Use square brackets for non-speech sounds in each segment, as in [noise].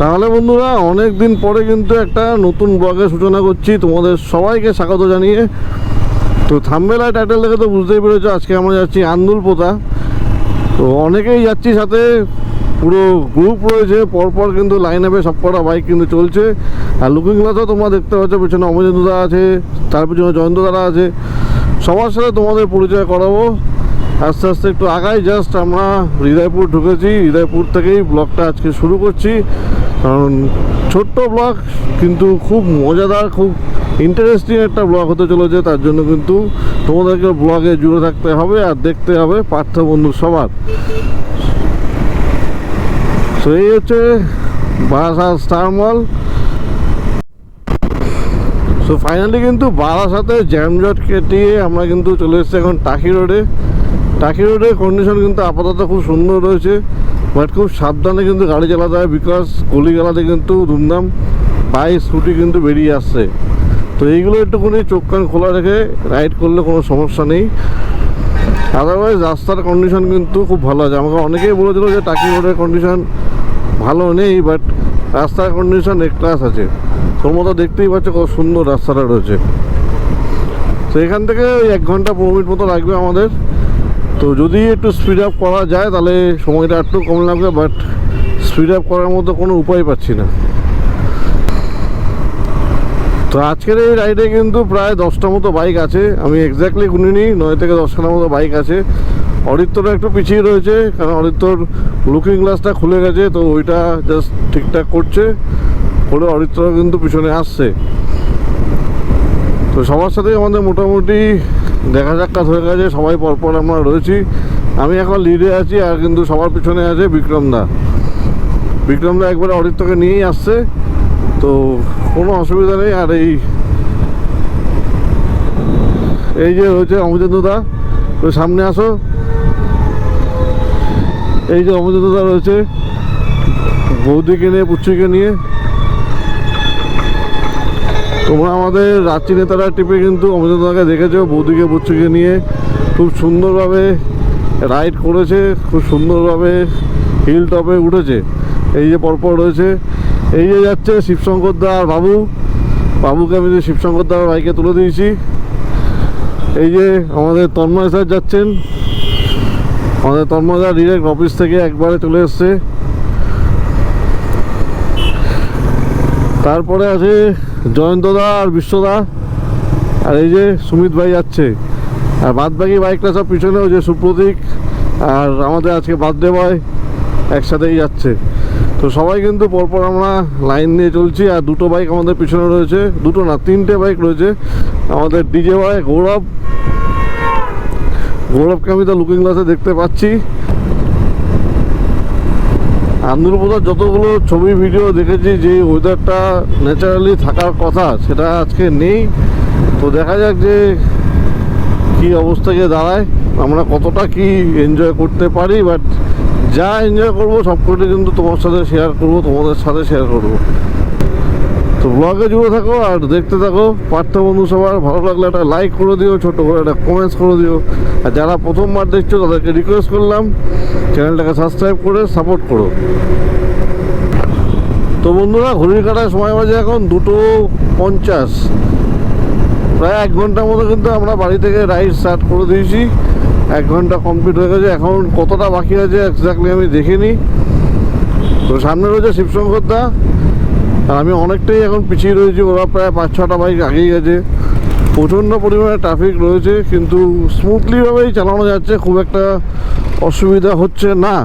তাহলে বন্ধুরা অনেক দিন পরে কিন্তু একটা নতুন ব্লগের সূচনা করছি। তোমাদের সবাইকে স্বাগত জানিয়ে। তো থাম্বেলা টাইটেল দেখে তো বুঝতেই পেরেছ, আজকে আমরা যাচ্ছি আন্দুল পোতা। তো অনেকেই যাচ্ছি সাথে, পুরো গ্রুপ রয়েছে, পরপর কিন্তু লাইন আপে সব কটা বাইক কিন্তু চলছে। আর লুকিং গ্লাসও তোমরা দেখতে পাচ্ছ, পেছনে অমরেন্দ্রদা আছে, তার পেছনে জয়ন্ত দাদা আছে। সবার সাথে তোমাদের পরিচয় করাবো। আস্তে আস্তে একটু আগাই জাস্ট আমরা হৃদয়পুর ঢুকেছি। হৃদয়পুর থেকেই ব্লগটা আজকে শুরু করছি। কারণ ছোট্ট ব্লগ কিন্তু খুব মজাদার, খুব ইন্টারেস্টিং একটা ব্লগ হতে চলেছে। তার জন্য কিন্তু তোমাদেরকে ব্লগে জুড়ে থাকতে হবে আর দেখতে হবে পার্থ বন্ধু সবার। তো এই হচ্ছে Barasat star mall so finally কিন্তু বারাসাতে জ্যামজট কেটিয়ে আমরা কিন্তু চলে এসেছি এখন টাকি রোডে টাকি রোডের কন্ডিশন কিন্তু আপাতত খুব সুন্দর রয়েছে। বাট খুব সাবধানে কিন্তু গাড়ি চালাতে হয় বিকজ গলি গালাতে কিন্তু ধুমধাম বাইক স্কুটি কিন্তু বেরিয়ে আসছে। তো এইগুলো একটুখানি চোখ কান খোলা রেখে রাইড করলে কোনো সমস্যা নেই। আদারওয়াইজ রাস্তার কন্ডিশন কিন্তু খুব ভালো আছে। আমাকে অনেকেই বলেছিল যে টাকি রোডের কন্ডিশন ভালো নেই বাট রাস্তার কন্ডিশন এক ক্লাস আছে। তোর মতো দেখতেই পাচ্ছ কত সুন্দর রাস্তাটা রয়েছে। তো এখান থেকে ওই এক ঘণ্টা পনেরো মিনিট মতো লাগবে আমাদের। তো যদি একটু স্পিড আপ করা যায়, তাহলে সময়টা একটু কম লাগবে বাট স্পিড আপ করার মতো কোনো উপায় পাচ্ছি না। তো আজকের এই রাইডে কিন্তু প্রায় দশটা মতো বাইক আছে। আমি এক্স্যাক্টলি গুনিনি, নয় থেকে দশখানার মতো বাইক আছে। অরিত্রটা একটু পিছিয়ে রয়েছে, কারণ অরিত্রর লুকিং গ্লাসটা খুলে গেছে, তো ওইটা জাস্ট ঠিকঠাক করছে। করে অরিত্র কিন্তু পিছনে আসছে। তো সবার সাথেই আমাদের মোটামুটি দেখা সাক্ষাৎ হয়ে গেছে, সবাই পরপর আমরা রয়েছি। আমি এখন লিডে আছি, আর কিন্তু সবার পিছনে আছে বিক্রম দা। বিক্রম দা একবারে অরিত্রকে নিয়েই আসছে, তো কোনো অসুবিধা নেই। আর এই এই যে হচ্ছে অমৃতেন্দুদা তো সামনে আসো। এই যে অমৃতেন্দুদা রয়েছে, বৌদিকে নিয়ে, পুচ্ছিকে নিয়ে। তোমরা আমাদের রাত্রি নেতারা টিপে কিন্তু অমৃতদাকে দেখেছ, বৌদিকে বুচ্ছুকে নিয়ে খুব সুন্দরভাবে রাইড করেছে, খুব সুন্দরভাবে হিল টপে উঠেছে। এই যে পরপর রয়েছে, এই যে যাচ্ছে শিবশঙ্কর দা আর বাবু। বাবুকে আমি যে শিবশঙ্কর দার বাইকে তুলে দিয়েছি। এই যে আমাদের তন্ময় স্যার যাচ্ছেন। আমাদের তন্ময় দা ডিরেক্ট অফিস থেকে একবারে চলে এসছে। তারপরে আছে জয়ন্তদা আর বিশ্বদা আর এই যে সুমিত ভাই যাচ্ছে। আর বাদ বাকি বাইকটা সব পিছনে ওই যে সুপ্রতীক আর আমাদের আজকে বার্থডে বয় একসাথেই যাচ্ছে। তো সবাই কিন্তু পরপর আমরা লাইন দিয়ে চলছি আর দুটো বাইক আমাদের পিছনে রয়েছে। দুটো না, তিনটে বাইক রয়েছে। আমাদের ডিজে বয় গৌরব। গৌরবকে আমি তো লুকিং গ্লাসে দেখতে পাচ্ছি। আন্দুলপোতার যতগুলো ছবি, ভিডিও দেখেছি, যে ওয়েদারটা ন্যাচারালি থাকার কথা, সেটা আজকে নেই। তো দেখা যাক যে কি অবস্থা গিয়ে দাঁড়ায়। আমরা কতটা কি এনজয় করতে পারি বাট যা এনজয় করব, সবকটি কিন্তু তোমার সাথে শেয়ার করব, তোমাদের সাথে শেয়ার করব। তো ব্লগে জুড়ে থাকো আর দেখতে থাকো। পার্থ বন্ধু সবার ভালো লাগলে একটা লাইক করে দিও ছোটো করে একটা কমেন্টস করে দিও। আর যারা প্রথমবার দেখছ, তাদেরকে রিকোয়েস্ট করলাম চ্যানেলটাকে সাবস্ক্রাইব করে সাপোর্ট করো। তো বন্ধুরা, ঘড়ির কাটার সময় বাজে এখন দুটো পঞ্চাশ। প্রায় এক ঘণ্টার মতো কিন্তু আমরা বাড়ি থেকে রাইড স্টার্ট করে দিয়েছি। এক ঘণ্টা কমপ্লিট হয়ে গেছে। এখন কতটা বাকি আছে এক্স্যাক্টলি আমি দেখিনি। তো সামনে রয়েছে শিবশঙ্কর দা। আর আমি অনেকটাই এখন পিছিয়ে রয়েছি, ওরা প্রায় পাঁচ ছটা বাইক আগেই গেছে। প্রচণ্ড পরিমাণে ট্রাফিক রয়েছে, কিন্তু স্মুথলিভাবেই চালানো যাচ্ছে, খুব একটা অসুবিধা হচ্ছে না।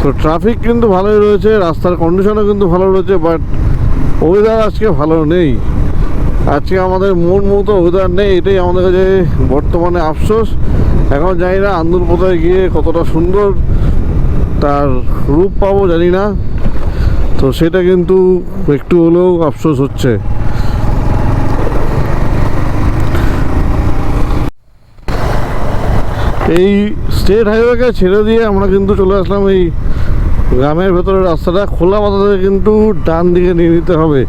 তো ট্রাফিক কিন্তু ভালোই রয়েছে, রাস্তার কন্ডিশনও কিন্তু ভালো রয়েছে বাট ওয়েদার আজকে ভালো নেই। আজকে আমাদের মন মতো ওয়েদার নেই, এটাই আমাদের কাছে বর্তমানে আফসোস। এখন জানি না আন্দুল কোথায় গিয়ে কতটা সুন্দর তার রূপ পাবো, জানি না। তো সেটা কিন্তু একটু হলেও আফসোস হচ্ছে। এই স্টেট হাইওয়েকে ছেড়ে দিয়ে আমরা কিন্তু চলে আসলাম এই গ্রামের ভেতরে রাস্তাটা। খোলা পাতা থেকে কিন্তু ডান দিকে নিয়ে নিতে হবে।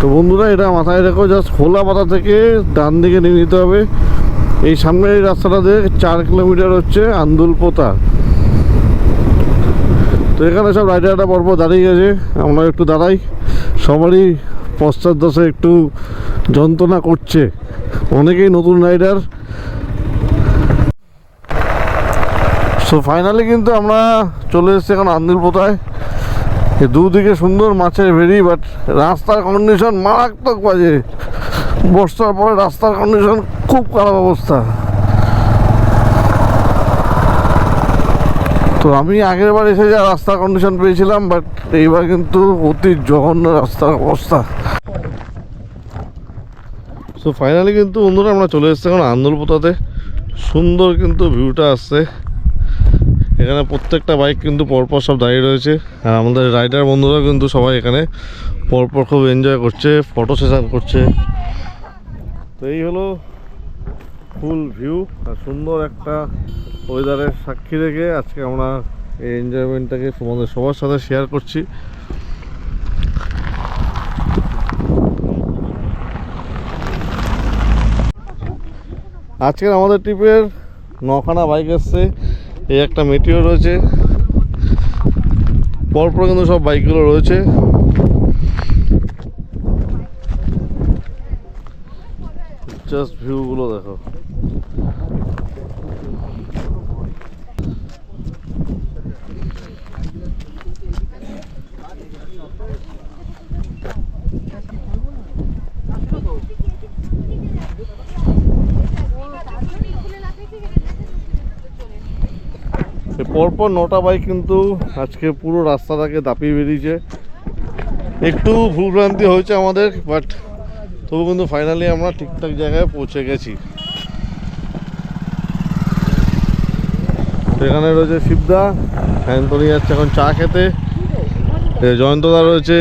তো বন্ধুরা, এটা মাথায় রেখো, জাস্ট খোলা পাতা থেকে ডান দিকে নিয়ে নিতে হবে। এই সামনের এই রাস্তাটা দিয়ে চার কিলোমিটার হচ্ছে আন্দুল পোতা। তো এখানে সব রাইডাররা পরপর দাঁড়িয়ে গেছে। আমরা একটু দাঁড়াই। সবারই পশ্চাৎ দশে একটু যন্ত্রণা করছে। অনেকেই নতুন রাইডার। সো ফাইনালি কিন্তু আমরা চলে এসেছি এখন আন্দুল পোতায় দুদিকে সুন্দর মাছের ভেরি বাট রাস্তার কন্ডিশন মারাত্মক বাজে। বর্ষার পরে রাস্তার কন্ডিশন খুব খারাপ অবস্থা। তো আমি আগের বার এসে যা রাস্তার কন্ডিশন পেয়েছিলাম বাট এইবার কিন্তু অতি জঘন্য রাস্তার অবস্থা। সো ফাইনালি কিন্তু বন্ধুরা আমরা চলে এসেছি এখন আন্দোলপোতাতে। সুন্দর কিন্তু ভিউটা আসছে। এখানে প্রত্যেকটা বাইক কিন্তু পরপর সব দাঁড়িয়ে রয়েছে। আর আমাদের রাইডার বন্ধুরা কিন্তু সবাই এখানে পরপর খুব এনজয় করছে ফটো সেশন করছে। তো এই হলো ফুল ভিউ আর সুন্দর একটা ওয়েদারের সাক্ষী রেখে আজকে আমরা এই এনজয়মেন্টটাকে তোমাদের সবার সাথে শেয়ার করছি। আজকের আমাদের ট্রিপের নখানা বাইক আসছে এই একটা মেটিও রয়েছে। পরপর কিন্তু সব বাইকগুলো রয়েছে। জাস্ট ভিউগুলো দেখো। পরপর নটা বাইক কিন্তু আজকে পুরো রাস্তাটাকে দাপিয়ে বেরিয়েছে। একটু ভুলভ্রান্তি হয়েছে আমাদের বাট তবু কিন্তু ফাইনালি আমরা ঠিকঠাক জায়গায় পৌঁছে গেছি। এখানে রয়েছে শিবদা অ্যান্টনি যাচ্ছে এখন চা খেতে। জয়ন্তদা রয়েছে।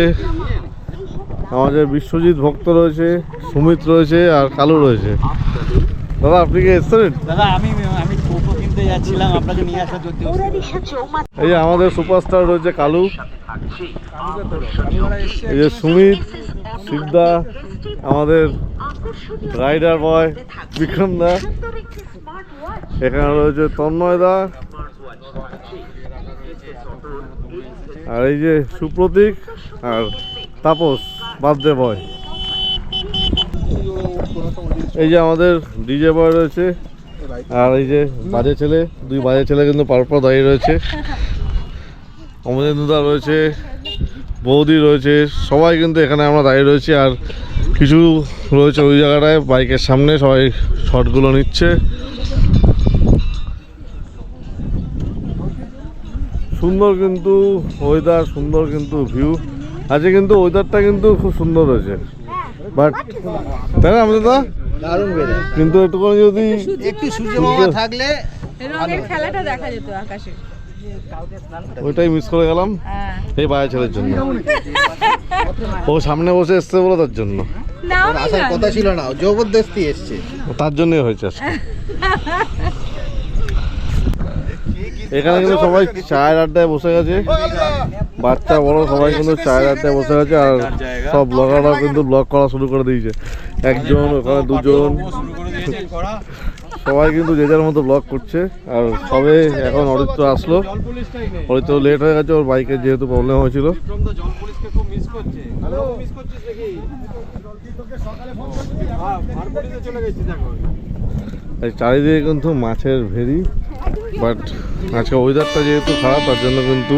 আমাদের বিশ্বজিৎ ভক্ত রয়েছে, সুমিত রয়েছে আর কালু রয়েছে। দাদা, আপনি কি এসছেন? দাদা, আমি কিনতে যাচ্ছিলাম, আপনাকে নিয়ে আসা যদি এই আমাদের সুপারস্টার রয়েছে কালু। এই যে সুমিত শিবদা আমাদের রাইডার বয়, বিক্রম দা। এখানে রয়েছে তন্ময় দা। আর এই যে সুপ্রতীক আর তাপস বার্থডে বয়। এই যে আমাদের ডিজে বয় রয়েছে। আর এই যে বাজে ছেলে, দুই বাজে ছেলে কিন্তু পরপর দাঁড়িয়ে রয়েছে। অমরেন্দুদা রয়েছে, বৌদি রয়েছে, সবাই কিন্তু এখানে আমরা দাঁড়িয়ে রয়েছি। আর কিছু রয়েছে ওই জায়গাটায়, বাইকের সামনে, সবাই শটগুলো নিচ্ছে। সুন্দর কিন্তু ওয়েদার সুন্দর কিন্তু ভিউ আজকে কিন্তু ওয়েদারটা কিন্তু খুব সুন্দর রয়েছে বাট তাই না আমাদের দা দারুণ বেড়ে কিন্তু একটুখানি যদি একটু সূর্য মামা থাকলে রঙের খেলাটা দেখা যেত আকাশে। ওইটাই মিস করে গেলাম। হ্যাঁ। এই বায়া ছেলের জন্য। ও সামনে বসে এসছে বলে তার জন্য। আসার কথা ছিল না জবরদস্তি এসছে। ও তার জন্যই হয়েছে আজকে। [laughs] এখানে কিন্তু সবাই চায়ের আড্ডায় বসে গেছে। বাচ্চা, বড়, সবাই কিন্তু চায়ের আড্ডায় বসে গেছে আর সব ব্লগাররাও কিন্তু ব্লগ করা শুরু করে দিয়েছে। একজন, ওখানে দুজন। সবাই কিন্তু যে যার মতো ব্লগ করছে আর সবে এখন অরিত্র আসলো। অরিত্র লেট হয়ে গেছে, ওর বাইকের যেহেতু প্রবলেম হয়েছিল। চারিদিকে কিন্তু মাছের ভেরি বাট আজকে ওয়েদারটা যেহেতু খারাপ, তার জন্য কিন্তু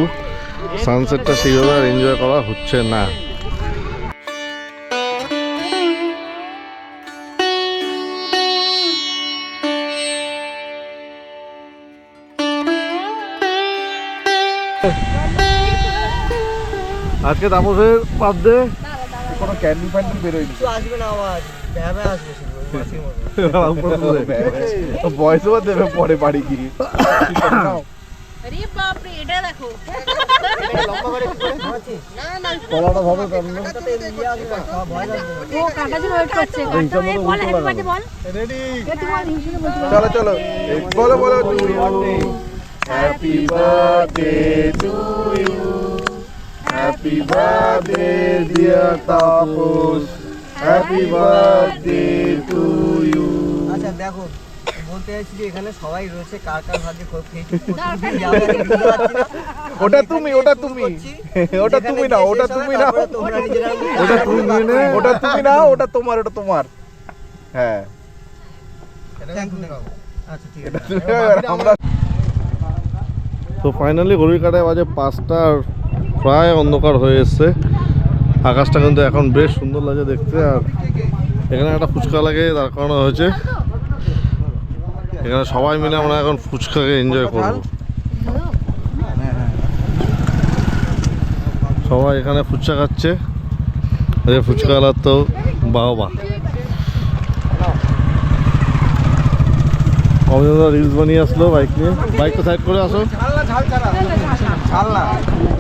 সানসেটটা সেইভাবে আর এনজয় করা হচ্ছে না। আজকে তাপসের বার্থডে কোনো ক্যান্ডেল ফ্যান্ডেল বেরোয়নি। আসবে না আওয়াজ। ভ্যাবে আসবে বয়স বা দেবে পরে বাড়ি গিয়ে। কলাটা ভাবে চলো চলো। বলো বলো happy birthday to you happy birthday dear Tapas happy birthday to you আচ্ছা দেখো বলতে চাইছি যে এখানে সবাই রয়েছে কার কার ভাগ্যে ওটা তুমি, ওটা তুমি। [laughs] ওটা তুমি না, ওটা তুমি না। [laughs] ওটা তুমি নে। ওটা তুমি না ওটা তোমার ওটা তোমার। হ্যাঁ। আচ্ছা ঠিক আছে। [laughs] আমরা তো ফাইনালি ঘড়ির কাটায় বাজে পাঁচটা আর প্রায় অন্ধকার হয়ে এসছে। আকাশটা কিন্তু এখন বেশ সুন্দর লাগে দেখতে, আর এখানে একটা ফুচকা লাগে দাঁড় করানো হয়েছে। এখানে সবাই মিলে আমরা এখন ফুচকাকে এনজয় করব। সবাই এখানে ফুচকা খাচ্ছে। ফুচকাওয়ালার তো বাহ বাহ অভিনন্দা রিলস বানিয়ে আসলো বাইক নিয়ে। বাইক বাইকটা সাইড করে আসো ছাড়লা ঝাল ছাড়া ছাড়লা ওই গিয়ে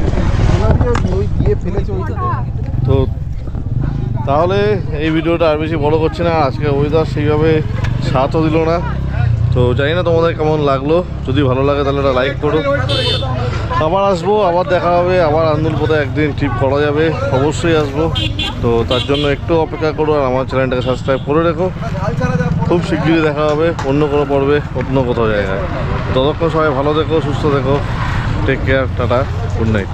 ফেলেছে ওই তো তাহলে এই ভিডিওটা আর বেশি বড় করছে না আজকে ওয়েদার সেইভাবে সাথও দিল না। তো জানি না তোমাদের কেমন লাগল যদি ভালো লাগে তাহলে একটা লাইক করো। আবার আসব আবার দেখা হবে আবার আন্দোলন পথে একদিন ট্রিপ করা যাবে অবশ্যই আসব। তো তার জন্য একটু অপেক্ষা করো আর আমার চ্যানেলটাকে সাবস্ক্রাইব করে রেখো। খুব শিগগিরই দেখা হবে অন্য কোনো পর্বে অন্য কোথাও জায়গায়। ততক্ষণ সবাই ভালো দেখো সুস্থ দেখো take care tata good night